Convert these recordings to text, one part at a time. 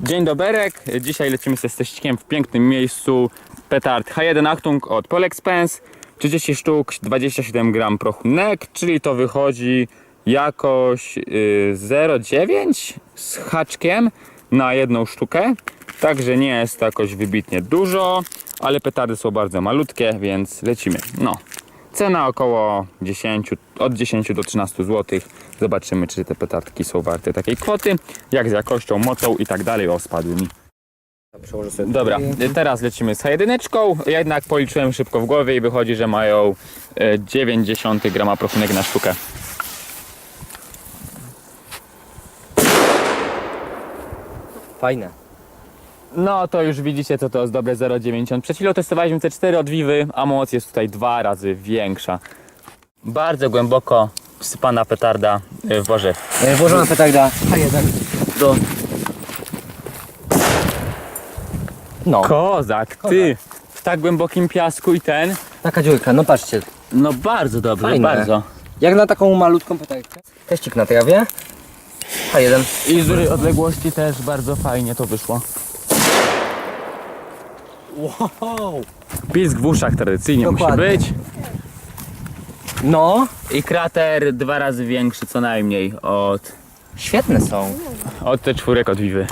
Dzień doberek, dzisiaj lecimy ze teścikiem w pięknym miejscu. Petard H1 Achtung od Polexpens 30 sztuk, 27 gram prochu NEC, czyli to wychodzi jakoś yy, 0,9 z haczkiem na jedną sztukę, także nie jest to jakoś wybitnie dużo, ale petardy są bardzo malutkie, więc lecimy. No, Cena około 10, od 10 do 13 zł. Zobaczymy, czy te petardki są warte takiej kwoty, jak z jakością, mocą i tak dalej. O, spadły mi. Dobra, teraz lecimy z jedyneczką. Ja jednak policzyłem szybko w głowie i wychodzi, że mają e, 90 grama prochunek na sztukę. Fajne. No to już widzicie, co to jest dobre 0,90. Przed chwilą testowaliśmy te 4 od Vivy, a moc jest tutaj dwa razy większa. Bardzo głęboko wsypana petarda e, w worzew. E, Włożona petarda H1 do... No, Kozak, ty! W tak głębokim piasku i ten. taka dziurka, no patrzcie. No bardzo dobrze, Fajne. bardzo. Jak na taką malutką petardę. Teścik na trawie. H1. I z dużej odległości też bardzo fajnie to wyszło. Wow. Pisk w uszach tradycyjnie Dokładnie. musi być. No, I krater dwa razy większy co najmniej od, świetne są. od te czwórek od Vivy.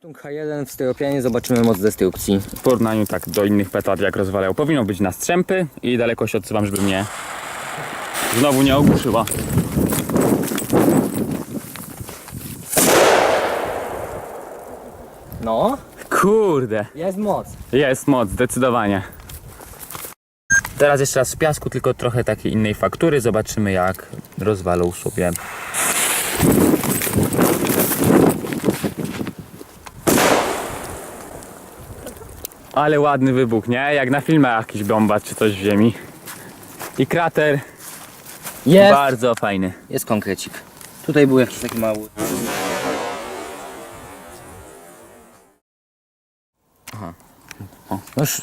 Tung H1 w styropianie zobaczymy moc destrukcji. W porównaniu tak do innych petard jak rozwalają. Powinno być na strzępy i daleko się odsuwam, żeby mnie znowu nie ogłuszyła. No, Kurde, jest moc. jest moc, zdecydowanie. Teraz jeszcze raz w piasku, tylko trochę takiej innej faktury. Zobaczymy jak rozwalą sobie. Ale ładny wybuch, nie? Jak na filmach jakiś bomba czy coś w ziemi. I krater Jest. bardzo fajny. Jest konkrecik. Tutaj był jakiś taki mały. No już,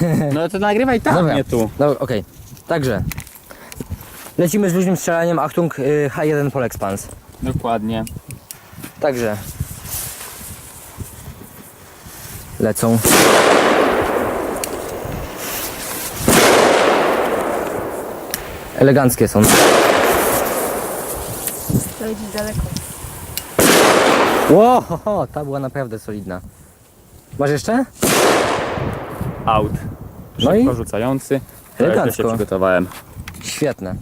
No to nagrywaj tam, Dobra. nie tu. Dobra, okej. Także lecimy z luźnym strzelaniem Achtung y, H1 Polexpans. Dokładnie. Także lecą. Eleganckie są. To idzie daleko. Ło, ho, ho, ta była naprawdę solidna. Masz jeszcze? Out. No i rzucający. Elegancko. się przygotowałem. Świetne.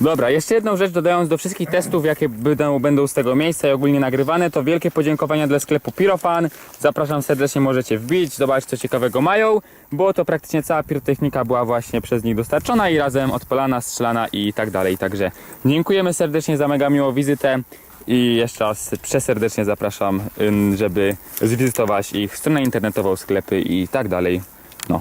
Dobra, jeszcze jedną rzecz dodając do wszystkich testów, jakie będą, będą z tego miejsca i ogólnie nagrywane, to wielkie podziękowania dla sklepu Pirofan. Zapraszam serdecznie, możecie wbić, zobaczyć co ciekawego mają, bo to praktycznie cała pirotechnika była właśnie przez nich dostarczona i razem odpalana, strzelana i tak dalej. Także dziękujemy serdecznie za mega miłą wizytę i jeszcze raz przeserdecznie zapraszam, ym, żeby zwizytować ich stronę internetową, sklepy i tak dalej. No,